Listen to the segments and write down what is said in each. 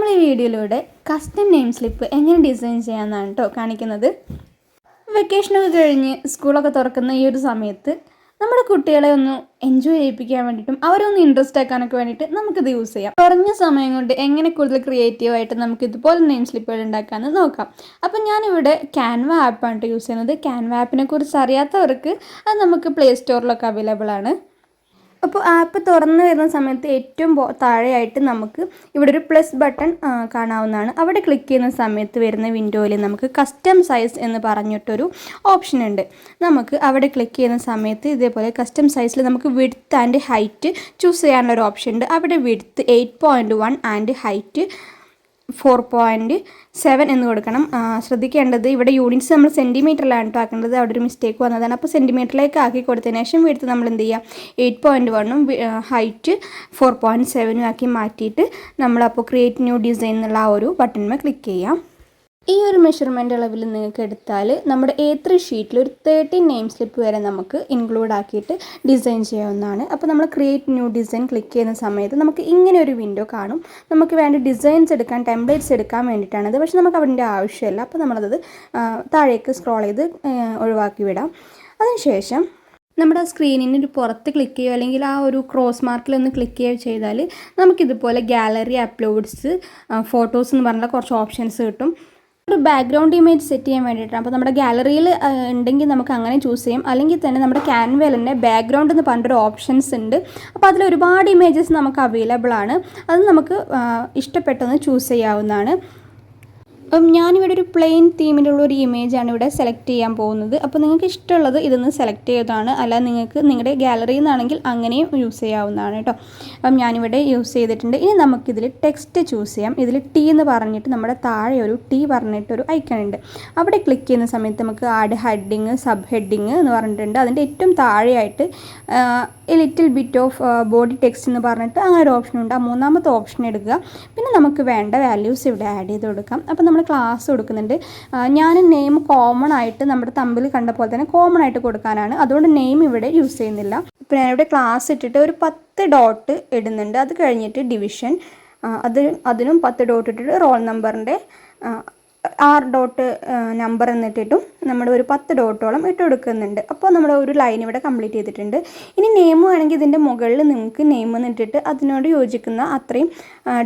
നമ്മൾ ഈ വീഡിയോയിലൂടെ കസ്റ്റം നെയിം സ്ലിപ്പ് എങ്ങനെ ഡിസൈൻ ചെയ്യാമെന്നാണ് കേട്ടോ കാണിക്കുന്നത്. വെക്കേഷനൊക്കെ കഴിഞ്ഞ് സ്കൂളൊക്കെ തുറക്കുന്ന ഈ ഒരു സമയത്ത് നമ്മുടെ കുട്ടികളെ ഒന്ന് എൻജോയ് ചെയ്യിപ്പിക്കാൻ വേണ്ടിയിട്ടും അവരൊന്ന് ഇൻട്രസ്റ്റ് ആക്കാനൊക്കെ വേണ്ടിയിട്ട് നമുക്കിത് യൂസ് ചെയ്യാം. കുറഞ്ഞ സമയം കൊണ്ട് എങ്ങനെ കൂടുതൽ ക്രിയേറ്റീവായിട്ട് നമുക്ക് ഇതുപോലെ നെയിം സ്ലിപ്പുകൾ ഉണ്ടാക്കാമെന്ന് നോക്കാം. അപ്പം ഞാനിവിടെ ക്യാൻവ ആപ്പാണ് യൂസ് ചെയ്യുന്നത്. ക്യാൻവ ആപ്പിനെ കുറിച്ച് അറിയാത്തവർക്ക് അത് നമുക്ക് പ്ലേ സ്റ്റോറിലൊക്കെ അവൈലബിൾ ആണ്. അപ്പോൾ ആപ്പ് തുറന്നു വരുന്ന സമയത്ത് ഏറ്റവും താഴെയായിട്ട് നമുക്ക് ഇവിടെ ഒരു പ്ലസ് ബട്ടൺ കാണാവുന്നതാണ്. അവിടെ ക്ലിക്ക് ചെയ്യുന്ന സമയത്ത് വരുന്ന വിൻഡോയിൽ നമുക്ക് കസ്റ്റം സൈസ് എന്ന് പറഞ്ഞിട്ടൊരു ഓപ്ഷൻ ഉണ്ട്. നമുക്ക് അവിടെ ക്ലിക്ക് ചെയ്യുന്ന സമയത്ത് ഇതേപോലെ കസ്റ്റം സൈസിൽ നമുക്ക് വിഡ്ത്ത് ആൻഡ് ഹൈറ്റ് ചൂസ് ചെയ്യാനുള്ള ഒരു ഓപ്ഷൻ ഉണ്ട്. അവിടെ width eight point one and height four point seven എന്ന് കൊടുക്കണം. ശ്രദ്ധിക്കേണ്ടത് ഇവിടെ യൂണിറ്റ്സ് നമ്മൾ സെന്റിമീറ്ററിലാണ് കേട്ടോ ആക്കേണ്ടത്. അവിടെ ഒരു മിസ്റ്റേക്ക് വന്നതാണ്. അപ്പോൾ സെന്റിമീറ്ററിലേക്ക് ആക്കി കൊടുത്തതിന് ശേഷം വീട്ടിൽ നമ്മൾ എന്ത് ചെയ്യുക എയ്റ്റ് പോയിന്റ് വണ്ണും ഹൈറ്റ് ഫോർ പോയിന്റ് സെവനും ആക്കി മാറ്റിയിട്ട് നമ്മളപ്പോൾ ക്രിയേറ്റ് ന്യൂ ഡിസൈൻ എന്നുള്ള ആ ഒരു ബട്ടണിൽ ക്ലിക്ക് ചെയ്യാം. ഈ ഒരു മെഷർമെന്റ് അളവിൽ നിങ്ങൾക്ക് എടുത്താൽ നമ്മുടെ എ ത്രീ ഷീറ്റിൽ ഒരു തേർട്ടീൻ നെയിം സ്ലിപ്പ് വരെ നമുക്ക് ഇൻക്ലൂഡ് ആക്കിയിട്ട് ഡിസൈൻ ചെയ്യാവുന്നതാണ്. അപ്പോൾ നമ്മൾ ക്രിയേറ്റ് ന്യൂ ഡിസൈൻ ക്ലിക്ക് ചെയ്യുന്ന സമയത്ത് നമുക്ക് ഇങ്ങനെ ഒരു വിൻഡോ കാണും. നമുക്ക് വേണ്ട ഡിസൈൻസ് എടുക്കാൻ ടെംപ്ലേറ്റ്സ് എടുക്കാൻ വേണ്ടിയിട്ടാണത് പക്ഷേ നമുക്ക് അതിന്റെ ആവശ്യമില്ല. അപ്പോൾ നമ്മളത് താഴേക്ക് സ്ക്രോൾ ചെയ്ത് ഒഴിവാക്കി വിടാം. അതിനുശേഷം നമ്മുടെ സ്ക്രീനിന് ഒരു പുറത്ത് ക്ലിക്ക് ചെയ്യുക അല്ലെങ്കിൽ ആ ഒരു ക്രോസ് മാർക്കിൽ ഒന്ന് ക്ലിക്ക് ചെയ്യുക ചെയ്താൽ നമുക്കിതുപോലെ ഗാലറി അപ്ലോഡ്സ് ഫോട്ടോസ് എന്ന് പറഞ്ഞാൽ കുറച്ച് ഓപ്ഷൻസ് കിട്ടും. ഒരു ബാക്ക്ഗ്രൗണ്ട് ഇമേജ് സെറ്റ് ചെയ്യാൻ വേണ്ടിയിട്ടാണ്. അപ്പോൾ നമ്മുടെ ഗാലറിയിൽ ഉണ്ടെങ്കിൽ നമുക്ക് അങ്ങനെ ചൂസ് ചെയ്യാം. അല്ലെങ്കിൽ തന്നെ നമ്മുടെ ക്യാൻവയിൽ തന്നെ ബാക്ക്ഗ്രൗണ്ട് എന്ന് പറഞ്ഞിട്ടൊരു ഓപ്ഷൻസ് ഉണ്ട്. അപ്പോൾ അതിൽ ഒരുപാട് ഇമേജസ് നമുക്ക് അവൈലബിൾ ആണ്. അത് നമുക്ക് ഇഷ്ടപ്പെട്ടൊന്ന് ചൂസ് ചെയ്യാവുന്നതാണ്. അപ്പം ഞാനിവിടെ ഒരു പ്ലെയിൻ തീമിലുള്ള ഒരു ഇമേജാണ് ഇവിടെ സെലക്ട് ചെയ്യാൻ പോകുന്നത്. അപ്പോൾ നിങ്ങൾക്ക് ഇഷ്ടമുള്ളത് ഇതൊന്ന് സെലക്ട് ചെയ്തതാണ് അല്ല നിങ്ങൾക്ക് നിങ്ങളുടെ ഗാലറിയിൽ നിന്നാണെങ്കിൽ അങ്ങനെയും യൂസ് ചെയ്യാവുന്നതാണ് കേട്ടോ. അപ്പം ഞാനിവിടെ യൂസ് ചെയ്തിട്ടുണ്ട്. ഇനി നമുക്കിതിൽ ടെക്സ്റ്റ് ചൂസ് ചെയ്യാം. ഇതിൽ ടി എന്ന് പറഞ്ഞിട്ട് നമ്മുടെ താഴെ ഒരു ടി പറഞ്ഞിട്ട് ഒരു ഐക്കൺ ഉണ്ട്. അവിടെ ക്ലിക്ക് ചെയ്യുന്ന സമയത്ത് നമുക്ക് ആഡ് ഹെഡിങ് സബ് ഹെഡിങ് എന്ന് പറഞ്ഞിട്ടുണ്ട്. അതിന്റെ ഏറ്റവും താഴെയായിട്ട് a little bit of body text എന്ന് പറഞ്ഞിട്ട് അങ്ങനെ ഒരു ഓപ്ഷൻ ഉണ്ട്. ആ മൂന്നാമത്തെ ഓപ്ഷൻ എടുക്കുക. പിന്നെ നമുക്ക് വേണ്ട വാല്യൂസ് ഇവിടെ ആഡ് ചെയ്ത് കൊടുക്കാം. അപ്പോൾ നമ്മൾ ക്ലാസ് കൊടുക്കുന്നുണ്ട്. ഞാൻ നെയിം കോമൺ ആയിട്ട് നമ്മുടെ തമ്പിൽ കണ്ട പോലെ തന്നെ കോമൺ ആയിട്ട് കൊടുക്കാനാണ്. അതുകൊണ്ട് നെയിം ഇവിടെ യൂസ് ചെയ്യുന്നില്ല. ഇപ്പോൾ ഞാനിവിടെ ക്ലാസ് ഇട്ടിട്ട് ഒരു പത്ത് ഡോട്ട് ഇടുന്നുണ്ട്. അത് കഴിഞ്ഞിട്ട് ഡിവിഷൻ അത് അതിനും പത്ത് ഡോട്ട് ഇട്ടിട്ട് റോൾ നമ്പറിന്റെ ആറ് ഡോട്ട് നമ്പർ എന്നിട്ടിട്ടും നമ്മൾ ഒരു പത്ത് ഡോട്ടോളം ഇട്ട് കൊടുക്കുന്നുണ്ട്. അപ്പോൾ നമ്മൾ ഒരു ലൈൻ ഇവിടെ കംപ്ലീറ്റ് ചെയ്തിട്ടുണ്ട്. ഇനി നെയിം വേണമെങ്കിൽ ഇതിന്റെ മുകളിൽ നിങ്ങൾക്ക് നെയിം എന്നിട്ടിട്ട് അതിനോട് യോജിക്കുന്ന അത്രയും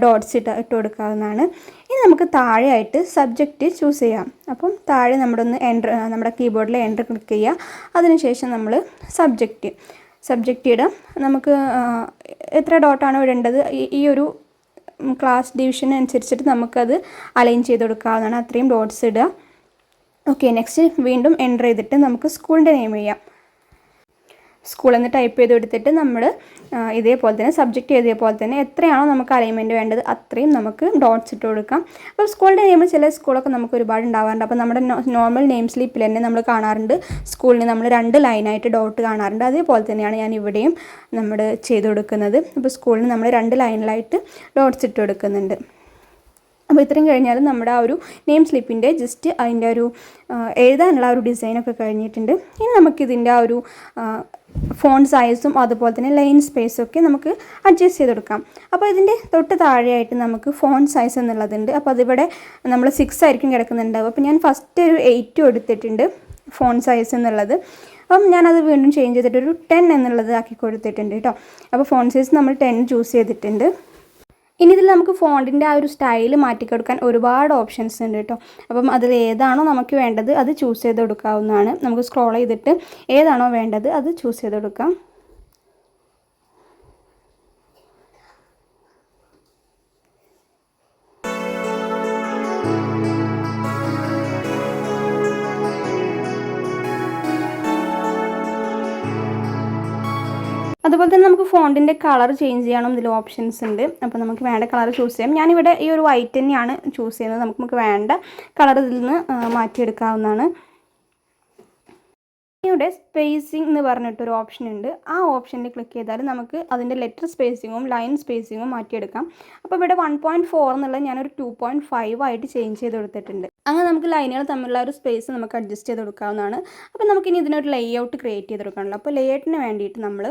ഡോട്ട്സ് ഇട്ട് ഇട്ട് കൊടുക്കാവുന്നതാണ്. ഇനി നമുക്ക് താഴെയായിട്ട് സബ്ജക്റ്റ് ചൂസ് ചെയ്യാം. അപ്പം താഴെ നമ്മുടെ ഒന്ന് എന്റർ നമ്മുടെ കീബോർഡിൽ എന്റർ ക്ലിക്ക് ചെയ്യുക. അതിനുശേഷം നമ്മൾ സബ്ജക്റ്റ് സബ്ജക്റ്റ് ഇടാം. നമുക്ക് എത്ര ഡോട്ടാണോ ഇടേണ്ടത്? ഈ ഒരു ക്ലാസ് ഡിവിഷൻ അനുസരിച്ചിട്ട് നമുക്കത് അലൈൻ ചെയ്ത് കൊടുക്കാവുന്നതാണ്. അത്രയും ഡോട്ട്സ് ഇടുക. ഓക്കെ നെക്സ്റ്റ് വീണ്ടും എന്റർ ചെയ്തിട്ട് നമുക്ക് സ്കൂളിന്റെ നെയിം ചെയ്യാം സ്കൂൾ എന്ന് ടൈപ്പ് ചെയ്ത് കൊടുത്തിട്ട് നമ്മൾ ഇതേപോലെ തന്നെ സബ്ജക്റ്റ് ഇതേപോലെ പോലെ തന്നെ എത്രയാണോ നമുക്ക് അലൈൻമെന്റ് വേണ്ടത് അത്രയും നമുക്ക് ഡോട്ട്സ് ഇട്ട് കൊടുക്കാം. അപ്പോൾ സ്കൂളിന്റെ നെയിം ചില സ്കൂളൊക്കെ നമുക്ക് ഒരുപാട് ഉണ്ടാവാറുണ്ട്. അപ്പോൾ നമ്മുടെ നോർമൽ നെയിം സ്ലിപ്പിൽ തന്നെ നമ്മൾ കാണാറുണ്ട്. സ്കൂളിന് നമ്മൾ രണ്ട് ലൈനായിട്ട് ഡോട്ട് കാണാറുണ്ട്. അതേപോലെ തന്നെയാണ് ഞാൻ ഇവിടെയും നമ്മൾ ചെയ്ത് കൊടുക്കുന്നത്. അപ്പോൾ സ്കൂളിന് നമ്മൾ രണ്ട് ലൈനിലായിട്ട് ഡോട്ട്സ് ഇട്ട് കൊടുക്കുന്നുണ്ട്. അപ്പോൾ ഇത്രയും കഴിഞ്ഞാൽ നമ്മുടെ ആ ഒരു നെയിം സ്ലിപ്പിന്റെ ജസ്റ്റ് അതിന്റെ ഒരു എഴുതാനുള്ള ഒരു ഡിസൈനൊക്കെ കഴിഞ്ഞിട്ടുണ്ട്. ഇനി നമുക്കിതിന്റെ ആ ഒരു ഫോൺ സൈസും അതുപോലെ തന്നെ ലൈൻ സ്പേസും ഒക്കെ നമുക്ക് അഡ്ജസ്റ്റ് ചെയ്ത് കൊടുക്കാം അപ്പോൾ ഇതിന്റെ തൊട്ട് താഴെയായിട്ട് നമുക്ക് ഫോൺ സൈസ് എന്നുള്ളതുണ്ട്. അപ്പോൾ അതിവിടെ നമ്മൾ സിക്സ് ആയിരിക്കും കിടക്കുന്നുണ്ടാവും അപ്പോൾ ഞാൻ ഫസ്റ്റ് ഒരു എയ്റ്റും എടുത്തിട്ടുണ്ട് ഫോൺ സൈസ് എന്നുള്ളത്. അപ്പം ഞാനത് വീണ്ടും ചേഞ്ച് ചെയ്തിട്ട് ഒരു ടെൻ എന്നുള്ളത് ആക്കി കൊടുത്തിട്ടുണ്ട് കേട്ടോ. അപ്പോൾ ഫോൺ സൈസ് നമ്മൾ ടെൻ ചൂസ് ചെയ്തിട്ടുണ്ട്. ഇനി ഇതിൽ നമുക്ക് ഫോണ്ടിന്റെ ആ ഒരു സ്റ്റൈൽ മാറ്റിക്കൊടുക്കാൻ ഒരുപാട് ഓപ്ഷൻസ് ഉണ്ട് കേട്ടോ. അപ്പം അതിൽ ഏതാണോ നമുക്ക് വേണ്ടത് അത് ചൂസ് ചെയ്ത് കൊടുക്കാവുന്നതാണ്. നമുക്ക് സ്ക്രോൾ ചെയ്തിട്ട് ഏതാണോ വേണ്ടത് അത് ചൂസ് ചെയ്ത് കൊടുക്കാം. അതുപോലെ തന്നെ നമുക്ക് ഫോണ്ടിന്റെ കളർ ചേഞ്ച് ചെയ്യണം ഇതിൽ ഓപ്ഷൻസ് ഉണ്ട്. അപ്പോൾ നമുക്ക് വേണ്ട കളർ ചൂസ് ചെയ്യാം. ഞാനിവിടെ ഈ ഒരു വൈറ്റ് തന്നെയാണ് ചൂസ് ചെയ്യുന്നത്. നമുക്ക് നമുക്ക് വേണ്ട കളർ ഇതിൽ നിന്ന് മാറ്റിയെടുക്കാവുന്നതാണ്. ഇവിടെ സ്പേസിംഗ് എന്ന് പറഞ്ഞിട്ടൊരു ഓപ്ഷൻ ഉണ്ട്. ആ ഓപ്ഷനിൽ ക്ലിക്ക് ചെയ്താൽ നമുക്ക് അതിന്റെ ലെറ്റർ സ്പേസിങ്ങും ലൈൻ സ്പേസിങ്ങും മാറ്റിയെടുക്കാം. അപ്പോൾ ഇവിടെ വൺ പോയിന്റ് ഫോർ എന്നുള്ളത് ഞാനൊരു ടു പോയിന്റ് ഫൈവ് ആയിട്ട് ചേഞ്ച് ചെയ്ത് കൊടുത്തിട്ടുണ്ട്. അങ്ങനെ നമുക്ക് ലൈനുകൾ തമ്മിലുള്ള ഒരു സ്പേസ് നമുക്ക് അഡ്ജസ്റ്റ് ചെയ്ത് കൊടുക്കാവുന്നതാണ്. അപ്പോൾ നമുക്കിനി ഇതിനൊരു ലേ ഔട്ട് ക്രിയേറ്റ് ചെയ്ത് കൊടുക്കാനുള്ളൂ അപ്പോൾ ലേ ഔട്ടിന് വേണ്ടിയിട്ട് നമ്മൾ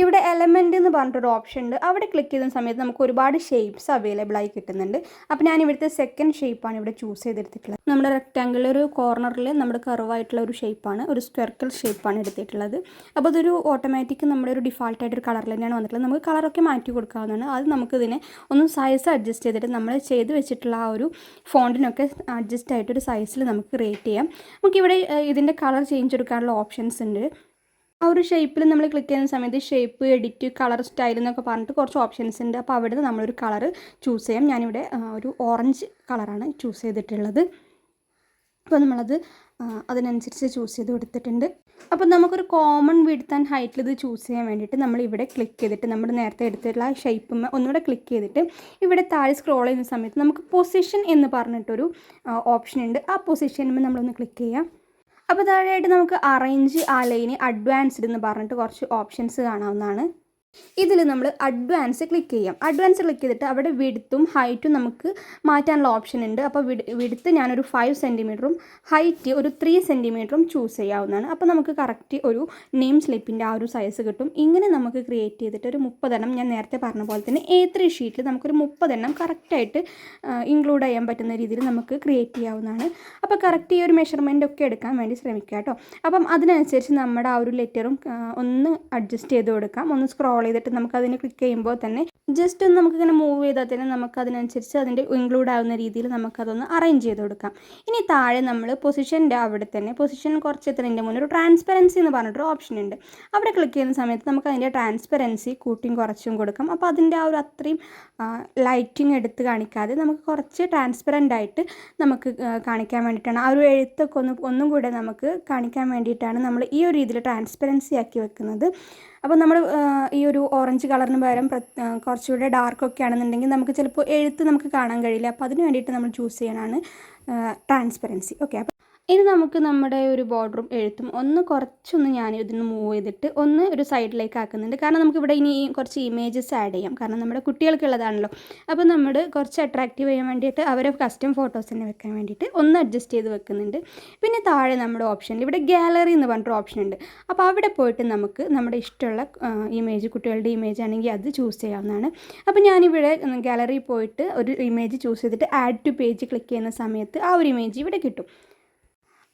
ഇവിടെ എലമെന്റ് എന്ന് പറഞ്ഞിട്ടൊരു ഓപ്ഷൻ ഉണ്ട്. അവിടെ ക്ലിക്ക് ചെയ്യുന്ന സമയത്ത് നമുക്ക് ഒരുപാട് ഷേപ്സ് അവൈലബിൾ ആയി കിട്ടുന്നുണ്ട്. അപ്പോൾ ഞാൻ ഇവിടുത്തെ സെക്കൻഡ് ഷേപ്പാണ് ഇവിടെ ചൂസ് ചെയ്തെടുത്തിട്ടുള്ളത്. നമ്മുടെ റെക്റ്റാങ്കിൾ കോർണറിൽ നമ്മുടെ കർവായിട്ടുള്ള ഒരു ഷേപ്പാണ് ഒരു സ്ക്വയർക്കൽ ഷേപ്പാണ് എടുത്തിട്ടുള്ളത്. അപ്പോൾ അതൊരു ഓട്ടോമാറ്റിക് നമ്മുടെ ഒരു ഡിഫാൾട്ടായിട്ട് ഒരു കളറിൽ തന്നെയാണ് വന്നിട്ടുള്ളത്. നമുക്ക് കളറൊക്കെ മാറ്റി കൊടുക്കാവുന്നതാണ്. അത് നമുക്കിതിനെ ഒന്ന് സൈസ് അഡ്ജസ്റ്റ് ചെയ്തിട്ട് നമ്മൾ ചെയ്ത് വെച്ചിട്ടുള്ള ആ ഒരു ഫോണ്ടിനൊക്കെ അഡ്ജസ്റ്റ് ആയിട്ടൊരു സൈസിൽ നമുക്ക് ക്രിയേറ്റ് ചെയ്യാം. നമുക്കിവിടെ ഇതിന്റെ കളർ ചേഞ്ച് എടുക്കാനുള്ള ഓപ്ഷൻസ് ഉണ്ട്. ആ ഒരു ഷേപ്പിൽ നമ്മൾ ക്ലിക്ക് ചെയ്യുന്ന സമയത്ത് ഷേപ്പ് എഡിറ്റ് കളർ സ്റ്റൈൽ എന്നൊക്കെ പറഞ്ഞിട്ട് കുറച്ച് ഓപ്ഷൻസ് ഉണ്ട് അപ്പോൾ അവിടെ നിന്ന് നമ്മളൊരു കളർ ചൂസ് ചെയ്യാം. ഞാനിവിടെ ഒരു ഓറഞ്ച് കളറാണ് ചൂസ് ചെയ്തിട്ടുള്ളത്. അപ്പോൾ നമ്മളത് അതിനനുസരിച്ച് ചൂസ് ചെയ്ത് കൊടുത്തിട്ടുണ്ട്. അപ്പോൾ നമുക്കൊരു കോമൺ വിഡ്ത്ത് ആൻഡ് ഹൈറ്റിൽ ഇത് ചൂസ് ചെയ്യാൻ വേണ്ടിയിട്ട് നമ്മൾ ഇവിടെ ക്ലിക്ക് ചെയ്തിട്ട് നമ്മൾ നേരത്തെ എടുത്തിട്ടുള്ള ഷേപ്പ് ഒന്നുകൂടെ ക്ലിക്ക് ചെയ്തിട്ട് ഇവിടെ താഴെ സ്ക്രോൾ ചെയ്യുന്ന സമയത്ത് നമുക്ക് പൊസിഷൻ എന്ന് പറഞ്ഞിട്ടൊരു ഓപ്ഷൻ ഉണ്ട് ആ പൊസിഷനിൽ നമ്മളൊന്ന് ക്ലിക്ക് ചെയ്യാം. അപ്പോൾ താഴെയായിട്ട് നമുക്ക് അറേഞ്ച് ആ ലൈന് അഡ്വാൻസ്ഡ് എന്ന് പറഞ്ഞിട്ട് കുറച്ച് ഓപ്ഷൻസ് കാണാവുന്നതാണ്. ഇതിൽ നമ്മൾ അഡ്വാൻസ് ക്ലിക്ക് ചെയ്യാം. അഡ്വാൻസ് ക്ലിക്ക് ചെയ്തിട്ട് അവിടെ വിടുത്തും ഹൈറ്റും നമുക്ക് മാറ്റാനുള്ള ഓപ്ഷൻ ഉണ്ട്. അപ്പോൾ വിട് വിടുത്ത് ഞാനൊരു ഫൈവ് സെന്റിമീറ്ററും ഹൈറ്റ് ഒരു ത്രീ സെന്റിമീറ്ററും ചൂസ് ചെയ്യാവുന്നതാണ്. അപ്പോൾ നമുക്ക് കറക്റ്റ് ഒരു നെയിം സ്ലിപ്പിന്റെ ആ ഒരു സൈസ് കിട്ടും. ഇങ്ങനെ നമുക്ക് ക്രിയേറ്റ് ചെയ്തിട്ട് ഒരു മുപ്പതെണ്ണം ഞാൻ നേരത്തെ പറഞ്ഞ പോലെ തന്നെ എ ത്രീ ഷീറ്റിൽ നമുക്കൊരു മുപ്പതെണ്ണം കറക്റ്റായിട്ട് ഇൻക്ലൂഡ് ചെയ്യാൻ പറ്റുന്ന രീതിയിൽ നമുക്ക് ക്രിയേറ്റ് ചെയ്യാവുന്നതാണ്. അപ്പോൾ കറക്റ്റ് ഈ ഒരു മെഷർമെന്റ് ഒക്കെ എടുക്കാൻ വേണ്ടി ശ്രമിക്കുക കേട്ടോ അപ്പം അതിനനുസരിച്ച് നമ്മുടെ ആ ഒരു ലെറ്ററും ഒന്ന് അഡ്ജസ്റ്റ് ചെയ്ത് കൊടുക്കാം. ഒന്ന് സ്ക്രോൾ ചെയ്തിട്ട് നമുക്ക് അതിന് ക്ലിക്ക് ചെയ്യുമ്പോൾ തന്നെ ജസ്റ്റ് ഒന്ന് നമുക്കിങ്ങനെ മൂവ് ചെയ്താൽ തന്നെ നമുക്ക് അതിനനുസരിച്ച് അതിന്റെ ഇൻക്ലൂഡ് ആവുന്ന രീതിയിൽ നമുക്കതൊന്ന് അറേഞ്ച് ചെയ്ത് കൊടുക്കാം. ഇനി താഴെ നമ്മൾ പൊസിഷന്റെ അവിടെ തന്നെ പൊസിഷൻ കുറച്ച് എത്തുന്നതിന്റെ മുന്നേ ഒരു ട്രാൻസ്പെറൻസി എന്ന് പറഞ്ഞിട്ടൊരു ഓപ്ഷൻ ഉണ്ട്. അവിടെ ക്ലിക്ക് ചെയ്യുന്ന സമയത്ത് നമുക്ക് അതിന്റെ ട്രാൻസ്പെറൻസി കൂട്ടിയും കുറച്ചും കൊടുക്കാം. അപ്പോൾ അതിന്റെ ആ ഒരു അത്രയും ലൈറ്റിംഗ് എടുത്ത് കാണിക്കാതെ നമുക്ക് കുറച്ച് ട്രാൻസ്പെറന്റ് ആയിട്ട് നമുക്ക് കാണിക്കാൻ വേണ്ടിയിട്ടാണ്. ആ ഒരു എഴുത്തൊക്കെ ഒന്ന് ഒന്നും കൂടെ നമുക്ക് കാണിക്കാൻ വേണ്ടിയിട്ടാണ് നമ്മൾ ഈ ഒരു രീതിയിൽ ട്രാൻസ്പെറൻസി ആക്കി വെക്കുന്നത്. അപ്പോൾ നമ്മൾ ഈ ഒരു ഓറഞ്ച് കളറിന് പകരം കുറച്ചുകൂടെ ഡാർക്കൊക്കെ ആണെന്നുണ്ടെങ്കിൽ നമുക്ക് ചിലപ്പോൾ എഴുത്ത് നമുക്ക് കാണാൻ കഴിയില്ല. അപ്പോൾ അതിന് വേണ്ടിയിട്ട് നമ്മൾ ചൂസ് ചെയ്യാനാണ് ട്രാൻസ്പെറൻസി ഓക്കെ ഇനി നമുക്ക് നമ്മുടെ ഒരു ബോർഡറും എഴുത്തും ഒന്ന് കുറച്ചൊന്ന് ഞാൻ ഇതിന് മൂവ് ചെയ്തിട്ട് ഒന്ന് ഒരു സൈഡിലേക്ക് ആക്കുന്നുണ്ട്. കാരണം നമുക്ക് ഇവിടെ ഇനി കുറച്ച് ഇമേജസ് ആഡ് ചെയ്യാം. കാരണം നമ്മുടെ കുട്ടികൾക്കുള്ളതാണല്ലോ. അപ്പോൾ നമ്മൾ കുറച്ച് അട്രാക്റ്റീവ് ചെയ്യാൻ വേണ്ടിയിട്ട് അവരെ കസ്റ്റം ഫോട്ടോസ് തന്നെ വെക്കാൻ വേണ്ടിയിട്ട് ഒന്ന് അഡ്ജസ്റ്റ് ചെയ്ത് വെക്കുന്നുണ്ട്. പിന്നെ താഴെ നമ്മുടെ ഓപ്ഷനിൽ ഇവിടെ ഗാലറി എന്ന് പറഞ്ഞിട്ട് ഓപ്ഷൻ ഉണ്ട്. അപ്പോൾ അവിടെ പോയിട്ട് നമുക്ക് നമ്മുടെ ഇഷ്ടമുള്ള ഇമേജ് കുട്ടികളുടെ ഇമേജ് ആണെങ്കിൽ അത് ചൂസ് ചെയ്യാവുന്നതാണ്. അപ്പോൾ ഞാനിവിടെ ഗാലറി പോയിട്ട് ഒരു ഇമേജ് ചൂസ് ചെയ്തിട്ട് ആഡ് ടു പേജ് ക്ലിക്ക് ചെയ്യുന്ന സമയത്ത് ആ ഒരു ഇമേജ് ഇവിടെ കിട്ടും.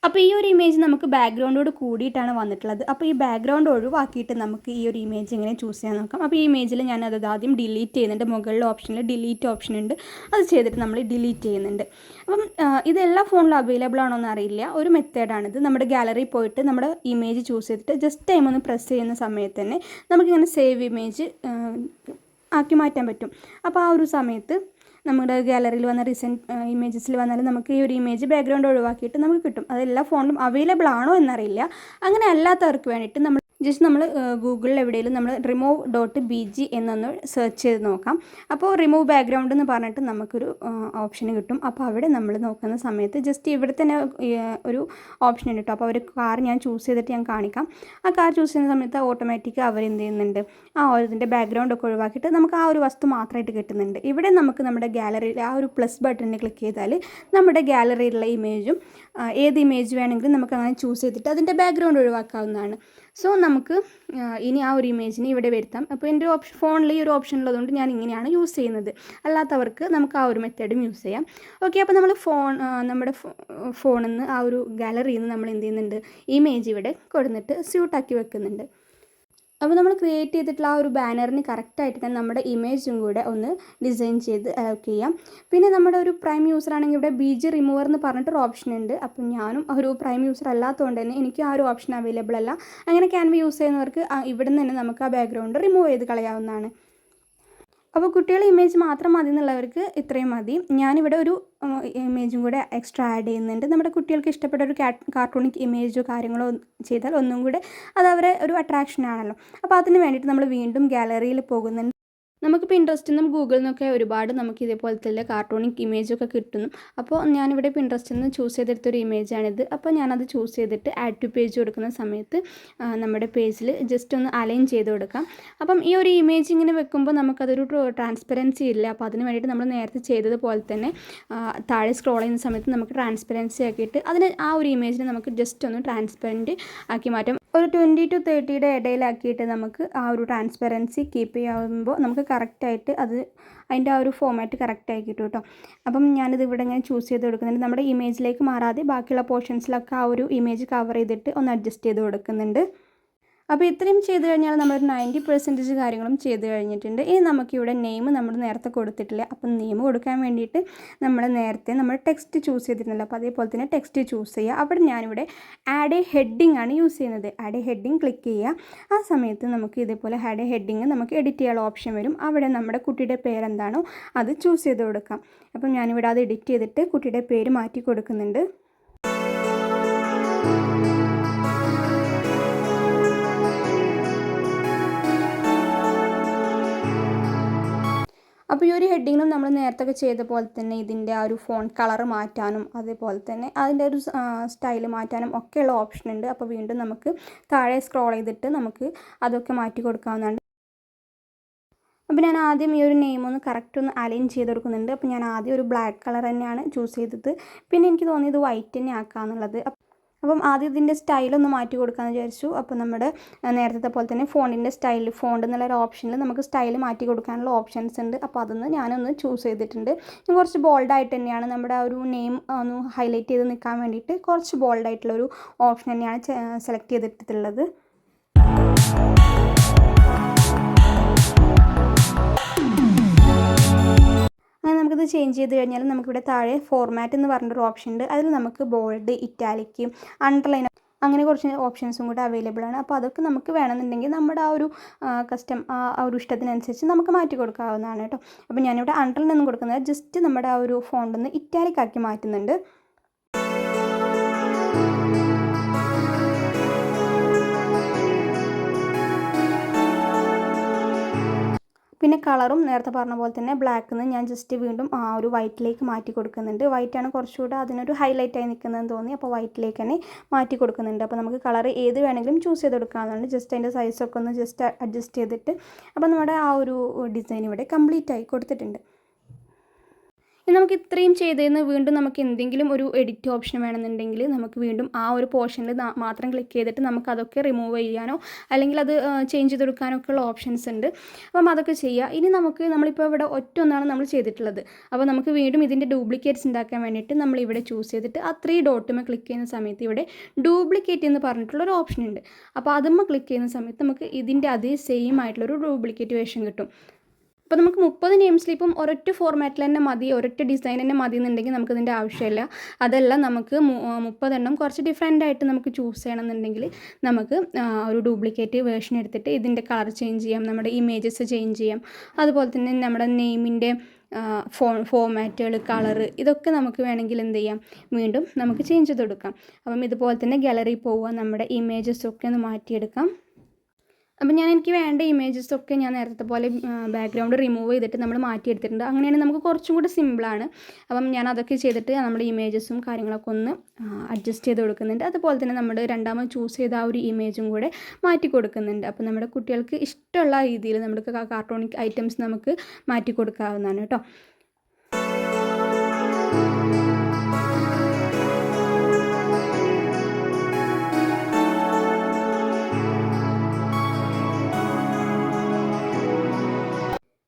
അപ്പോൾ ഈ ഒരു ഇമേജ് നമുക്ക് ബാക്ക്ഗ്രൗണ്ടോട് കൂടിയിട്ടാണ് വന്നിട്ടുള്ളത്. അപ്പോൾ ഈ ബാക്ക്ഗ്രൗണ്ട് ഒഴിവാക്കിയിട്ട് നമുക്ക് ഈ ഒരു ഇമേജ് ഇങ്ങനെ ചൂസ് ചെയ്യാൻ നോക്കാം. അപ്പോൾ ഈ ഇമേജിൽ ഞാൻ അത് ആദ്യം ഡിലീറ്റ് ചെയ്യുന്നുണ്ട്. മുകളിലെ ഓപ്ഷനിൽ ഡിലീറ്റ് ഓപ്ഷൻ ഉണ്ട്. അത് ചെയ്തിട്ട് നമ്മൾ ഡിലീറ്റ് ചെയ്യുന്നുണ്ട്. അപ്പം ഇത് എല്ലാ ഫോണിലും അവൈലബിൾ ആണോ എന്ന് അറിയില്ല. ഒരു മെത്തേഡാണിത് നമ്മുടെ ഗാലറി പോയിട്ട് നമ്മുടെ ഇമേജ് ചൂസ് ചെയ്തിട്ട് ജസ്റ്റ് ടൈം ഒന്ന് പ്രസ് ചെയ്യുന്ന സമയത്ത് തന്നെ നമുക്കിങ്ങനെ സേവ് ഇമേജ് ആക്കി മാറ്റാൻ പറ്റും. അപ്പോൾ ആ ഒരു സമയത്ത് നമ്മുടെ ഗാലറിയിൽ വന്ന റീസെന്റ് ഇമേജസിൽ വന്നാലും നമുക്ക് ഈ ഒരു ഇമേജ് ബാക്ക്ഗ്രൗണ്ട് ഒഴിവാക്കിയിട്ട് നമുക്ക് കിട്ടും. അത് എല്ലാ ഫോണിലും അവൈലബിൾ ആണോ എന്നറിയില്ല. അങ്ങനെ അല്ലാത്തവർക്ക് വേണ്ടിയിട്ട് നമ്മൾ ജസ്റ്റ് നമ്മൾ ഗൂഗിളിൽ എവിടെയെങ്കിലും നമ്മൾ റിമൂവ് ഡോട്ട് ബി ജി എന്നൊന്ന് സെർച്ച് ചെയ്ത് നോക്കാം. അപ്പോൾ റിമൂവ് ബാക്ക്ഗ്രൗണ്ട് എന്ന് പറഞ്ഞിട്ട് നമുക്കൊരു ഓപ്ഷൻ കിട്ടും. അപ്പോൾ അവിടെ നമ്മൾ നോക്കുന്ന സമയത്ത് ജസ്റ്റ് ഇവിടെ തന്നെ ഒരു ഓപ്ഷൻ ഉണ്ട് കേട്ടോ അപ്പോൾ ഒരു കാർ ഞാൻ ചൂസ് ചെയ്തിട്ട് ഞാൻ കാണിക്കാം. ആ കാർ ചൂസ് ചെയ്യുന്ന സമയത്ത് ഓട്ടോമാറ്റിക് അവർ എന്ത് ചെയ്യുന്നുണ്ട്? ആ ഇതിന്റെ ബാക്ക്ഗ്രൗണ്ട് ഒക്കെ ഒഴിവാക്കിയിട്ട് നമുക്ക് ആ ഒരു വസ്തു മാത്രമായിട്ട് കിട്ടുന്നുണ്ട്. ഇവിടെ നമുക്ക് നമ്മുടെ ഗാലറിയിൽ ആ ഒരു പ്ലസ് ബട്ടണിൽ ക്ലിക്ക് ചെയ്താൽ നമ്മുടെ ഗാലറിയിലുള്ള ഇമേജും ഏത് ഇമേജ് വേണമെങ്കിലും നമുക്ക് അങ്ങനെ ചൂസ് ചെയ്തിട്ട് അതിന്റെ ബാക്ക്ഗ്രൗണ്ട് ഒഴിവാക്കാവുന്നതാണ്. സോ നമുക്ക് ഇനി ആ ഒരു ഇമേജിനെ ഇവിടെ വരുത്താം. അപ്പോൾ എന്റെ ഓപ്ഷൻ ഫോണിൽ ഈ ഒരു ഓപ്ഷൻ ഉള്ളതുകൊണ്ട് ഞാൻ ഇങ്ങനെയാണ് യൂസ് ചെയ്യുന്നത്. അല്ലാത്തവർക്ക് നമുക്ക് ആ ഒരു മെത്തേഡും യൂസ് ചെയ്യാം. ഓക്കെ അപ്പോൾ നമ്മൾ ഫോൺ നമ്മുടെ ഫോണിൽ നിന്ന് ആ ഒരു ഗാലറിയിൽ നിന്ന് നമ്മൾ എന്ത് ചെയ്യുന്നുണ്ട്? ഇമേജ് ഇവിടെ കൊടുത്തിട്ട് സ്യൂട്ടാക്കി വെക്കുന്നുണ്ട്. അപ്പോൾ നമ്മൾ ക്രിയേറ്റ് ചെയ്തിട്ടുള്ള ആ ഒരു ബാനറിന് കറക്റ്റായിട്ട് തന്നെ നമ്മുടെ ഇമേജും കൂടെ ഒന്ന് ഡിസൈൻ ചെയ്ത് അലോക്ക് ചെയ്യാം. പിന്നെ നമ്മുടെ ഒരു പ്രൈം യൂസർ ആണെങ്കിൽ ഇവിടെ ബി ജി റിമൂവർ എന്ന് പറഞ്ഞിട്ടൊരു ഓപ്ഷൻ ഉണ്ട്. അപ്പം ഞാനും ഒരു പ്രൈം യൂസർ അല്ലാത്തതുകൊണ്ട് തന്നെ എനിക്ക് ആ ഒരു ഓപ്ഷൻ അവൈലബിൾ അല്ല. അങ്ങനെ ക്യാൻവ യൂസ് ചെയ്യുന്നവർക്ക് ഇവിടുന്ന് തന്നെ നമുക്ക് ആ ബാക്ക്ഗ്രൗണ്ട് റിമൂവ് ചെയ്ത് കളയാവുന്നതാണ്. അപ്പോൾ കുട്ടികളെ ഇമേജ് മാത്രം മതി എന്നുള്ളവർക്ക് ഇത്രയും മതി. ഞാനിവിടെ ഒരു ഇമേജും കൂടെ എക്സ്ട്രാ ആഡ് ചെയ്യുന്നുണ്ട്. നമ്മുടെ കുട്ടികൾക്ക് ഇഷ്ടപ്പെട്ട ഒരു കാർട്ടൂണിക് ഇമേജോ കാര്യങ്ങളോ ചെയ്താൽ ഒന്നും കൂടെ അത് അവരെ ഒരു അട്രാക്ഷൻ ആണല്ലോ. അപ്പോൾ അതിന് വേണ്ടിയിട്ട് നമ്മൾ വീണ്ടും ഗാലറിയിൽ പോകുന്നുണ്ട്. നമുക്കിപ്പോൾ ഇൻട്രസ്റ്റ് നിന്നും ഗൂഗിളിൽ നിന്നൊക്കെ ഒരുപാട് നമുക്ക് ഇതേപോലത്തെ കാർട്ടൂണിക് ഇമേജൊക്കെ കിട്ടുന്നു. അപ്പോൾ ഞാനിവിടെ ഇൻട്രസ്റ്റിൽ നിന്ന് ചൂസ് ചെയ്തെടുത്തൊരു ഇമേജാണിത് അപ്പോൾ ഞാനത് ചൂസ് ചെയ്തിട്ട് ആഡ് ടു പേജ് കൊടുക്കുന്ന സമയത്ത് നമ്മുടെ പേജിൽ ജസ്റ്റ് ഒന്ന് അലൈൻ ചെയ്ത് കൊടുക്കാം. അപ്പം ഈ ഒരു ഇമേജ് ഇങ്ങനെ വെക്കുമ്പോൾ നമുക്കതൊരു ട്രാൻസ്പെറൻസി ഇല്ല. അപ്പോൾ അതിന് വേണ്ടിയിട്ട് നമ്മൾ നേരത്തെ ചെയ്തതുപോലെ തന്നെ താഴെ സ്ക്രോൾ ചെയ്യുന്ന സമയത്ത് നമുക്ക് ട്രാൻസ്പെറൻസി ആക്കിയിട്ട് അതിന് ആ ഒരു ഇമേജിനെ നമുക്ക് ജസ്റ്റ് ഒന്ന് ട്രാൻസ്പെറന്റ് ആക്കി മാറ്റാം. ഒരു ട്വന്റി ടു തേർട്ടിയുടെ ഇടയിലാക്കിയിട്ട് നമുക്ക് ആ ഒരു ട്രാൻസ്പെറൻസി കീപ്പ് ചെയ്യാവുമ്പോൾ നമുക്ക് കറക്റ്റായിട്ട് അത് അതിന്റെ ആ ഒരു ഫോമാറ്റ് കറക്റ്റായി കിട്ടും കേട്ടോ അപ്പം ഞാനിത് ഇവിടെ ഇങ്ങനെ ചൂസ് ചെയ്ത് കൊടുക്കുന്നുണ്ട്. നമ്മുടെ ഇമേജിലേക്ക് മാറാതെ ബാക്കിയുള്ള പോർഷൻസിലൊക്കെ ആ ഒരു ഇമേജ് കവർ ചെയ്തിട്ട് ഒന്ന് അഡ്ജസ്റ്റ് ചെയ്ത് കൊടുക്കുന്നുണ്ട്. അപ്പോൾ ഇത്രയും ചെയ്ത് കഴിഞ്ഞാൽ നമ്മൾ നയന്റി പെർസെന്റേജ് കാര്യങ്ങളും ചെയ്ത് കഴിഞ്ഞിട്ടുണ്ട്. ഇനി നമുക്കിവിടെ നെയിം നമ്മൾ നേരത്തെ കൊടുത്തിട്ടില്ല? അപ്പം നെയിം കൊടുക്കാൻ വേണ്ടിയിട്ട് നമ്മൾ നേരത്തെ നമ്മൾ ടെക്സ്റ്റ് ചൂസ് ചെയ്തിരുന്നല്ലോ. അപ്പോൾ അതേപോലെ തന്നെ ടെക്സ്റ്റ് ചൂസ് ചെയ്യുക. അവിടെ ഞാനിവിടെ ആഡ് എ ഹെഡിങ് ആണ് യൂസ് ചെയ്യുന്നത്. ആഡ് എ ഹെഡിങ് ക്ലിക്ക് ചെയ്യുക. ആ സമയത്ത് നമുക്ക് ഇതേപോലെ ആഡ് എ ഹെഡിങ് നമുക്ക് എഡിറ്റ് ചെയ്യാനുള്ള ഓപ്ഷൻ വരും. അവിടെ നമ്മുടെ കുട്ടിയുടെ പേരെന്താണോ അത് ചൂസ് ചെയ്ത് കൊടുക്കാം. അപ്പം ഞാനിവിടെ അത് എഡിറ്റ് ചെയ്തിട്ട് കുട്ടിയുടെ പേര് മാറ്റി കൊടുക്കുന്നുണ്ട്. അപ്പോൾ ഈ ഒരു ഹെഡിങ്ങിലും നമ്മൾ നേരത്തെ ഒക്കെ ചെയ്ത പോലെ തന്നെ ഇതിന്റെ ആ ഒരു ഫോൺ കളർ മാറ്റാനും അതേപോലെ തന്നെ അതിന്റെ ഒരു സ്റ്റൈൽ മാറ്റാനും ഒക്കെയുള്ള ഓപ്ഷൻ ഉണ്ട്. അപ്പോൾ വീണ്ടും നമുക്ക് താഴെ സ്ക്രോൾ ചെയ്തിട്ട് നമുക്ക് അതൊക്കെ മാറ്റി കൊടുക്കാവുന്നതാണ്. അപ്പോൾ ഞാൻ ആദ്യം ഈ ഒരു നെയിം ഒന്ന് കറക്റ്റ് ഒന്ന് അലൈൻ ചെയ്ത് കൊടുക്കുന്നുണ്ട്. അപ്പോൾ ഞാൻ ആദ്യം ഒരു ബ്ലാക്ക് കളർ തന്നെയാണ് ചൂസ് ചെയ്തത്. പിന്നെ എനിക്ക് തോന്നിയത് വൈറ്റ് തന്നെ ആക്കാമെന്നുള്ളത് അപ്പം ആദ്യം ഇതിന്റെ സ്റ്റൈലൊന്ന് മാറ്റി കൊടുക്കാമെന്ന് വിചാരിച്ചു. അപ്പോൾ നമ്മുടെ നേരത്തെ പോലെ തന്നെ ഫോണിന്റെ സ്റ്റൈൽ ഫോണ്ട് എന്നുള്ളൊരു ഓപ്ഷനിൽ നമുക്ക് സ്റ്റൈൽ മാറ്റി കൊടുക്കാനുള്ള ഓപ്ഷൻസ് ഉണ്ട്. അപ്പോൾ അതൊന്ന് ഞാനൊന്ന് ചൂസ് ചെയ്തിട്ടുണ്ട്. ഞാൻ കുറച്ച് ബോൾഡായിട്ട് തന്നെയാണ് നമ്മുടെ ആ ഒരു നെയിം ഒന്ന് ഹൈലൈറ്റ് ചെയ്ത് നിൽക്കാൻ വേണ്ടിയിട്ട് കുറച്ച് ബോൾഡായിട്ടുള്ളൊരു ഓപ്ഷൻ തന്നെയാണ് സെലക്ട് ചെയ്തിട്ടുള്ളത്. അങ്ങനെ നമുക്കിത് ചേഞ്ച് ചെയ്ത് കഴിഞ്ഞാൽ നമുക്കിവിടെ താഴെ ഫോർമാറ്റ് എന്ന് പറഞ്ഞൊരു ഓപ്ഷൻ ഉണ്ട്. അതിൽ നമുക്ക് ബോൾഡ് ഇറ്റാലിക്ക് അണ്ടർലൈൻ അങ്ങനെ കുറച്ച് ഓപ്ഷൻസും കൂടെ അവൈലബിൾ ആണ്. അപ്പോൾ അതൊക്കെ നമുക്ക് വേണമെന്നുണ്ടെങ്കിൽ നമ്മുടെ ആ ഒരു കസ്റ്റം ആ ഒരു ഇഷ്ടത്തിനനുസരിച്ച് നമുക്ക് മാറ്റി കൊടുക്കാവുന്നതാണ് കേട്ടോ. അപ്പോൾ ഞാനിവിടെ അണ്ടർലൈൻ ഒന്നും കൊടുക്കുന്നത് ജസ്റ്റ് നമ്മുടെ ആ ഒരു ഫോണ്ടിൽ നിന്ന് ഇറ്റാലിക് ആക്കി മാറ്റുന്നുണ്ട്. പിന്നെ കളറും നേരത്തെ പറഞ്ഞ പോലെ തന്നെ ബ്ലാക്ക് നിന്ന് ഞാൻ ജസ്റ്റ് വീണ്ടും ആ ഒരു വൈറ്റിലേക്ക് മാറ്റി കൊടുക്കുന്നുണ്ട്. വൈറ്റാണ് കുറച്ചുകൂടെ അതിനൊരു ഹൈലൈറ്റ് ആയി നിൽക്കുന്നതെന്ന് തോന്നി. അപ്പോൾ വൈറ്റിലേക്ക് തന്നെ മാറ്റി കൊടുക്കുന്നുണ്ട്. അപ്പോൾ നമുക്ക് കളർ ഏത് വേണമെങ്കിലും ചൂസ് ചെയ്ത് കൊടുക്കാവുന്നതാണ് ജസ്റ്റ് അതിന്റെ സൈസൊക്കെ ഒന്ന് ജസ്റ്റ് അഡ്ജസ്റ്റ് ചെയ്തിട്ട്. അപ്പോൾ നമ്മുടെ ആ ഒരു ഡിസൈൻ ഇവിടെ കംപ്ലീറ്റ് ആയി കൊടുത്തിട്ടുണ്ട്. നമുക്ക് ഇത്രയും ചെയ്തതെന്ന് വീണ്ടും നമുക്ക് എന്തെങ്കിലും ഒരു എഡിറ്റ് ഓപ്ഷൻ വേണമെന്നുണ്ടെങ്കിൽ നമുക്ക് വീണ്ടും ആ ഒരു പോർഷനിൽ മാത്രം ക്ലിക്ക് ചെയ്തിട്ട് നമുക്ക് അതൊക്കെ റിമൂവ് ചെയ്യാനോ അല്ലെങ്കിൽ അത് ചേഞ്ച് ചെയ്ത് കൊടുക്കാനോ ഒക്കെ ഉള്ള ഓപ്ഷൻസ് ഉണ്ട്. അപ്പം അതൊക്കെ ചെയ്യുക ഇനി നമുക്ക് നമ്മളിപ്പോൾ ഇവിടെ ഒറ്റ ഒന്നാണ് നമ്മൾ ചെയ്തിട്ടുള്ളത്. അപ്പോൾ നമുക്ക് വീണ്ടും ഇതിന്റെ ഡ്യൂപ്ലിക്കേറ്റ്സ് ഉണ്ടാക്കാൻ വേണ്ടിയിട്ട് നമ്മൾ ഇവിടെ ചൂസ് ചെയ്തിട്ട് ആ ത്രീ ഡോട്ടുമേ ക്ലിക്ക് ചെയ്യുന്ന സമയത്ത് ഇവിടെ ഡ്യൂപ്ലിക്കേറ്റ് എന്ന് പറഞ്ഞിട്ടുള്ള ഒരു ഓപ്ഷൻ ഉണ്ട്. അപ്പോൾ അതുമ്മ ക്ലിക്ക് ചെയ്യുന്ന സമയത്ത് നമുക്ക് ഇതിന്റെ അതേ സെയിം ആയിട്ടുള്ളൊരു ഡ്യൂപ്ലിക്കേറ്റ് വേഷൻ കിട്ടും. അപ്പോൾ നമുക്ക് മുപ്പത് നെയിം സ്ലിപ്പും ഒരൊറ്റ ഫോർമാറ്റിൽ തന്നെ മതി ഒരൊറ്റ ഡിസൈൻ തന്നെ മതി എന്നുണ്ടെങ്കിൽ നമുക്ക് നമുക്കിതിന്റെ ആവശ്യമില്ല. അതല്ല നമുക്ക് മുപ്പതെണ്ണം കുറച്ച് ഡിഫറെന്റ് ആയിട്ട് നമുക്ക് ചൂസ് ചെയ്യണമെന്നുണ്ടെങ്കിൽ നമുക്ക് ഒരു ഡ്യൂപ്ലിക്കേറ്റ് വേർഷൻ എടുത്തിട്ട് ഇതിന്റെ കളർ ചേഞ്ച് ചെയ്യാം നമ്മുടെ ഇമേജസ് ചേഞ്ച് ചെയ്യാം. അതുപോലെ തന്നെ നമ്മുടെ നെയിമിന്റെ ഫോ ഫോമാറ്റുകൾ കളറ് ഇതൊക്കെ നമുക്ക് വേണമെങ്കിൽ എന്ത് ചെയ്യാം? വീണ്ടും നമുക്ക് ചേഞ്ച് ചെയ്ത് കൊടുക്കാം. അപ്പം ഇതുപോലെ തന്നെ ഗാലറി പോവുക നമ്മുടെ ഇമേജസ് ഒക്കെ ഒന്ന് മാറ്റിയെടുക്കാം. അപ്പം ഞാൻ എനിക്ക് വേണ്ട ഇമേജസൊക്കെ ഞാൻ നേരത്തെ പോലെ ബാക്ക്ഗ്രൗണ്ട് റിമൂവ് ചെയ്തിട്ട് നമ്മൾ മാറ്റിയെടുത്തിട്ടുണ്ട്. അങ്ങനെയാണെങ്കിൽ നമുക്ക് കുറച്ചും കൂടി സിമ്പിളാണ് അപ്പം ഞാൻ അതൊക്കെ ചെയ്തിട്ട് നമ്മുടെ ഇമേജസും കാര്യങ്ങളൊക്കെ ഒന്ന് അഡ്ജസ്റ്റ് ചെയ്ത് കൊടുക്കുന്നുണ്ട്. അതുപോലെ തന്നെ നമ്മൾ രണ്ടാമത് ചൂസ് ചെയ്ത ആ ഒരു ഇമേജും കൂടെ മാറ്റി കൊടുക്കുന്നുണ്ട്. അപ്പം നമ്മുടെ കുട്ടികൾക്ക് ഇഷ്ടമുള്ള രീതിയിൽ നമുക്ക് കാർട്ടൂണിക് ഐറ്റംസ് നമുക്ക് മാറ്റി കൊടുക്കാവുന്നതാണ് കേട്ടോ.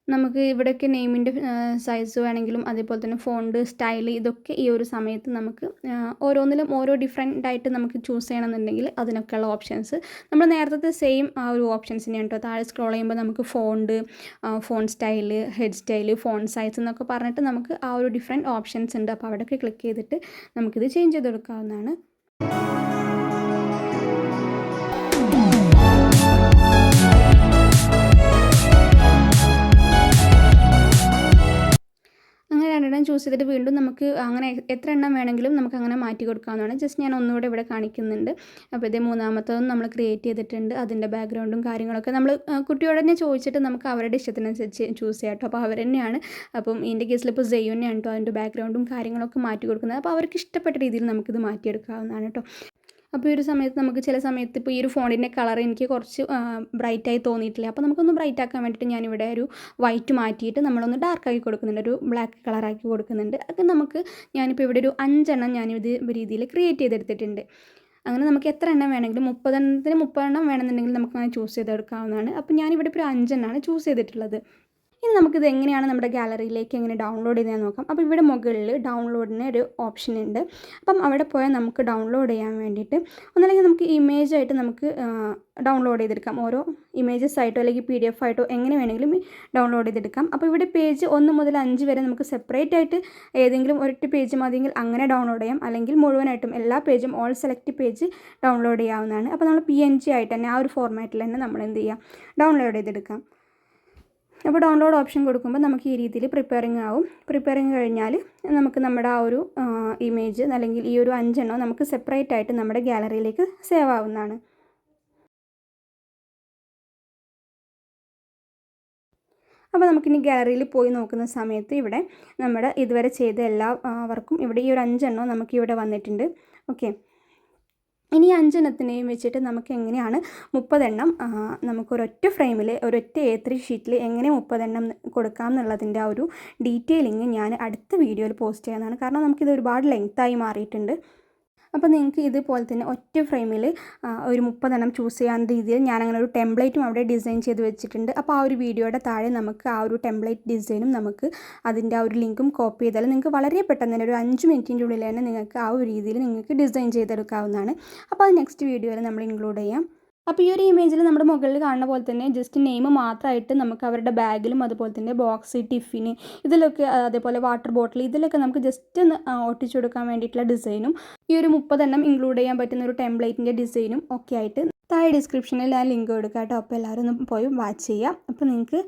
നമുക്ക് ഇവിടെയൊക്കെ നെയിമിന്റെ സൈസ് വേണമെങ്കിലും അതേപോലെ തന്നെ ഫോണ്ട് സ്റ്റൈൽ ഇതൊക്കെ ഈ ഒരു സമയത്ത് നമുക്ക് ഓരോന്നിലും ഓരോ ഡിഫറെന്റ് ആയിട്ട് നമുക്ക് ചൂസ് ചെയ്യണമെന്നുണ്ടെങ്കിൽ അതിനൊക്കെയുള്ള ഓപ്ഷൻസ് നമ്മൾ നേരത്തെ സെയിം ആ ഒരു ഓപ്ഷൻസ് തന്നെയാണ് കേട്ടോ. താഴെ സ്ക്രോൾ ചെയ്യുമ്പോൾ നമുക്ക് font phone style head style phone size എന്നൊക്കെ പറഞ്ഞിട്ട് നമുക്ക് ആ ഒരു ഡിഫറെന്റ് ഓപ്ഷൻസ് ഉണ്ട്. അപ്പോൾ അവിടെയൊക്കെ ക്ലിക്ക് ചെയ്തിട്ട് നമുക്കിത് ചേഞ്ച് ചെയ്ത് കൊടുക്കാവുന്നതാണ് രണ്ടെണ്ണം ചൂസ് ചെയ്തിട്ട് വീണ്ടും നമുക്ക് അങ്ങനെ എത്ര എണ്ണം വേണമെങ്കിലും നമുക്ക് അങ്ങനെ മാറ്റി കൊടുക്കാവുന്നതാണ്. ജസ്റ്റ് ഞാൻ ഒന്നുകൂടെ ഇവിടെ കാണിക്കുന്നുണ്ട്. അപ്പോൾ ഇതേ മൂന്നാമത്തതും നമ്മൾ ക്രിയേറ്റ് ചെയ്തിട്ടുണ്ട്. അതിന്റെ ബാക്ക്ഗ്രൗണ്ടും കാര്യങ്ങളൊക്കെ നമ്മൾ കുട്ടിയോട് തന്നെ ചോദിച്ചിട്ട് നമുക്ക് അവരുടെ ഇഷ്ടത്തിനനുസരിച്ച് ചൂസ് ചെയ്യാം കേട്ടോ. അപ്പോൾ അവർ തന്നെയാണ്. അപ്പം ഇതിന്റെ കേസിൽ ഇപ്പോൾ ജെയ്യോ തന്നെയാണ് കേട്ടോ. അതിന്റെ ബാക്ക്ഗ്രൗണ്ടും കാര്യങ്ങളൊക്കെ മാറ്റി കൊടുക്കുന്നത്. അപ്പോൾ അവർക്ക് ഇഷ്ടപ്പെട്ട രീതിയിൽ നമുക്കിത് മാറ്റിയെടുക്കാവുന്നതാണ് കേട്ടോ. അപ്പോൾ ഈ ഒരു സമയത്ത് നമുക്ക് ചില സമയത്ത് ഇപ്പോൾ ഈ ഒരു ഫോണിന്റെ കളർ എനിക്ക് കുറച്ച് ബ്രൈറ്റായി തോന്നിയിട്ടില്ല. അപ്പോൾ നമുക്കൊന്ന് ബ്രൈറ്റ് ആക്കാൻ വേണ്ടിയിട്ട് ഞാനിവിടെ ഒരു വൈറ്റ് മാറ്റിയിട്ട് നമ്മളൊന്ന് ഡാർക്കാക്കി കൊടുക്കുന്നുണ്ട്. ഒരു ബ്ലാക്ക് കളറാക്കി കൊടുക്കുന്നുണ്ട്. അത് നമുക്ക് ഞാനിപ്പോൾ ഇവിടെ ഒരു അഞ്ചെണ്ണം ഞാനിത് രീതിയിൽ ക്രിയേറ്റ് ചെയ്തെടുത്തിട്ടുണ്ട്. അങ്ങനെ നമുക്ക് എത്ര എണ്ണം വേണമെങ്കിലും മുപ്പതെണ്ണത്തിന് മുപ്പതെണ്ണം വേണമെന്നുണ്ടെങ്കിൽ നമുക്ക് അങ്ങനെ ചൂസ് ചെയ്തെടുക്കാവുന്നതാണ്. അപ്പോൾ ഞാനിവിടെ ഇപ്പോൾ ഒരു അഞ്ചെണ്ണമാണ് ചൂസ് ചെയ്തിട്ടുള്ളത്. ഇനി നമുക്കിത് എങ്ങനെയാണ് നമ്മുടെ ഗാലറിയിലേക്ക് എങ്ങനെ ഡൗൺലോഡ് ചെയ്യാൻ നോക്കാം. അപ്പോൾ ഇവിടെ മുകളിൽ ഡൗൺലോഡിന് ഒരു ഓപ്ഷൻ ഉണ്ട്. അപ്പം അവിടെ പോയാൽ നമുക്ക് ഡൗൺലോഡ് ചെയ്യാൻ വേണ്ടിയിട്ട് ഒന്നല്ലെങ്കിൽ നമുക്ക് ഇമേജ് ആയിട്ട് നമുക്ക് ഡൗൺലോഡ് ചെയ്തെടുക്കാം. ഓരോ ഇമേജസ് ആയിട്ടോ അല്ലെങ്കിൽ പി ഡി എഫ് ആയിട്ടോ എങ്ങനെ വേണമെങ്കിലും ഡൗൺലോഡ് ചെയ്തെടുക്കാം. അപ്പോൾ ഇവിടെ പേജ് ഒന്ന് മുതൽ അഞ്ച് വരെ നമുക്ക് സെപ്പറേറ്റ് ആയിട്ട് ഏതെങ്കിലും ഒരൊറ്റ പേജ് മതിയെങ്കിൽ അങ്ങനെ ഡൗൺലോഡ് ചെയ്യാം. അല്ലെങ്കിൽ മുഴുവനായിട്ടും എല്ലാ പേജും ഓൾ സെലക്ട് പേജ് ഡൗൺലോഡ് ചെയ്യാവുന്നതാണ്. അപ്പോൾ നമ്മൾ പി എൻ ജി ആയിട്ട് തന്നെ ആ ഒരു ഫോർമാറ്റിൽ തന്നെ നമ്മൾ എന്ത് ചെയ്യാം? ഡൗൺലോഡ് ചെയ്തെടുക്കാം. അപ്പോൾ ഡൗൺലോഡ് ഓപ്ഷൻ കൊടുക്കുമ്പോൾ നമുക്ക് ഈ രീതിയിൽ പ്രിപ്പയറിങ് ആവും. പ്രിപ്പയറിങ് കഴിഞ്ഞാൽ നമുക്ക് നമ്മുടെ ആ ഒരു ഇമേജ് അല്ലെങ്കിൽ ഈ ഒരു അഞ്ചെണ്ണം നമുക്ക് സെപ്പറേറ്റ് ആയിട്ട് നമ്മുടെ ഗാലറിയിലേക്ക് സേവ് ആവുന്നതാണ്. അപ്പോൾ നമുക്കിനി ഗാലറിയിൽ പോയി നോക്കുന്ന സമയത്ത് ഇവിടെ നമ്മുടെ ഇതുവരെ ചെയ്ത എല്ലാ വർക്കും ഇവിടെ ഈ ഒരു അഞ്ചെണ്ണം നമുക്ക് ഇവിടെ വന്നിട്ടുണ്ട്. ഓക്കെ ഇനി അഞ്ചെണ്ണത്തിനെയും വെച്ചിട്ട് നമുക്ക് എങ്ങനെയാണ് മുപ്പതെണ്ണം നമുക്കൊരൊറ്റ ഫ്രെയിമിൽ ഒരൊറ്റ എ ത്രീ ഷീറ്റിൽ എങ്ങനെ മുപ്പതെണ്ണം കൊടുക്കാം എന്നുള്ളതിന്റെ ആ ഒരു ഡീറ്റെയിലിങ് ഞാൻ അടുത്ത വീഡിയോയിൽ പോസ്റ്റ് ചെയ്യുന്നതാണ് കാരണം നമുക്കിത് ഒരുപാട് ലെങ്ത്തായി മാറിയിട്ടുണ്ട്. അപ്പോൾ നിങ്ങൾക്ക് ഇതുപോലെ തന്നെ ഒറ്റ ഫ്രെയിമിൽ ഒരു മുപ്പതെണ്ണം ചൂസ് ചെയ്യാവുന്ന രീതിയിൽ ഞാൻ അങ്ങനെ ഒരു ടെംപ്ലേറ്റും അവിടെ ഡിസൈൻ ചെയ്ത് വെച്ചിട്ടുണ്ട്. അപ്പോൾ ആ ഒരു വീഡിയോയുടെ താഴെ നമുക്ക് ആ ഒരു ടെംപ്ലേറ്റ് ഡിസൈനും നമുക്ക് അതിന്റെ ആ ഒരു ലിങ്കും കോപ്പി ചെയ്താൽ നിങ്ങൾക്ക് വളരെ പെട്ടെന്ന് തന്നെ ഒരു അഞ്ച് മിനിറ്റിന്റെ ഉള്ളിൽ തന്നെ നിങ്ങൾക്ക് ആ ഒരു രീതിയിൽ നിങ്ങൾക്ക് ഡിസൈൻ ചെയ്തെടുക്കാവുന്നതാണ്. അപ്പോൾ അത് നെക്സ്റ്റ് വീഡിയോയിൽ നമ്മൾ ഇൻക്ലൂഡ് ചെയ്യാം. അപ്പോൾ ഈ ഒരു ഇമേജിൽ നമ്മുടെ മുകളിൽ കാണുന്ന പോലെ തന്നെ ജസ്റ്റ് നെയിം മാത്രമായിട്ട് നമുക്ക് അവരുടെ ബാഗിലും അതുപോലെ തന്നെ ബോക്സ് ടിഫിന് ഇതിലൊക്കെ അതേപോലെ വാട്ടർ ബോട്ടിൽ ഇതിലൊക്കെ നമുക്ക് ജസ്റ്റ് ഒന്ന് ഒട്ടിച്ചു കൊടുക്കാൻ വേണ്ടിയിട്ടുള്ള ഡിസൈനും ഈ ഒരു മുപ്പതെണ്ണം ഇൻക്ലൂഡ് ചെയ്യാൻ പറ്റുന്ന ഒരു ടെംപ്ലേറ്റിന്റെ ഡിസൈനും ഒക്കെ ആയിട്ട് താഴെ ഡിസ്ക്രിപ്ഷനിൽ ഞാൻ ലിങ്ക് കൊടുക്കാം കേട്ടോ. അപ്പോൾ എല്ലാവരും ഒന്ന് പോയി വാച്ച് ചെയ്യാം. അപ്പോൾ നിങ്ങൾക്ക്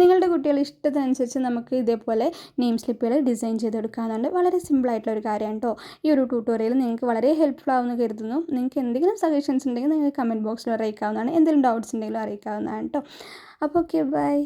നിങ്ങളുടെ കുട്ടികൾ ഇഷ്ടത്തിനനുസരിച്ച് നമുക്ക് ഇതേപോലെ നെയിം സ്ലിപ്പുകൾ ഡിസൈൻ ചെയ്തെടുക്കാനുണ്ട്. വളരെ സിമ്പിളായിട്ടുള്ള ഒരു കാര്യമാണ് കേട്ടോ ഈ ഒരു ട്യൂട്ടോറിയൽ നിങ്ങൾക്ക് വളരെ ഹെൽപ്ഫുൾ ആവുമെന്ന് കരുതുന്നു. നിങ്ങൾക്ക് എന്തെങ്കിലും സജഷൻസ് ഉണ്ടെങ്കിൽ നിങ്ങൾക്ക് കമന്റ് ബോക്സിൽ അറിയിക്കാവുന്നതാണ്. എന്തെങ്കിലും ഡൗട്ട്സ് ഉണ്ടെങ്കിലും അറിയിക്കാവുന്നതാണ് കേട്ടോ അപ്പോൾ ഓക്കെ ബൈ